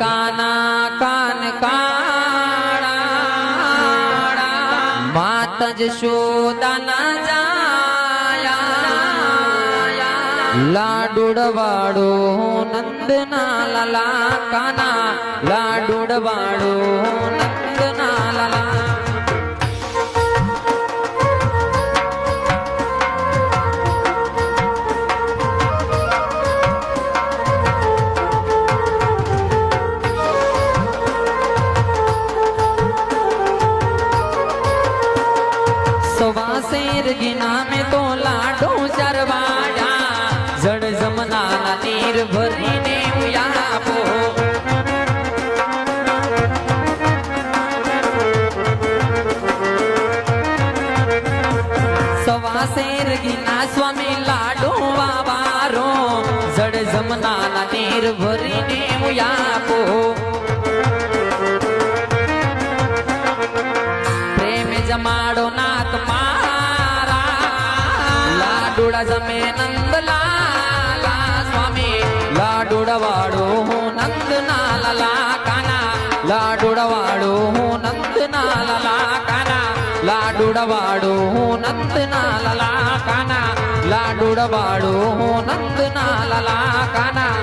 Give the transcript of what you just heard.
કાના કાન કાળા માત જશોદાના જાયા. લાડુડવાડો નંદના લાલા કાના. લાડુડવાડો નંદના લાલા સવા શેર ગીના મેં તો લાડો ચરવાડા જડ જમનાના નીર ભરીને ઉયા આપો. સવા શેર ગીના સ્વામી લાડો વાવારો. જડ જમનાના નીર ભરીને ઉયા આપો. પ્રેમ જમાડો નાથ મારા લાડુડા જમે નંદલાલા સ્વામી. લાડુડા વાળો હું નંદના લાલા કાના. લાડુડા વાળો હું નંદના લાલા કાના. લાડુડા વાળો હું નંદના લાલા કાના. લાડુડા વાળો હું નંદના લાલા કાના.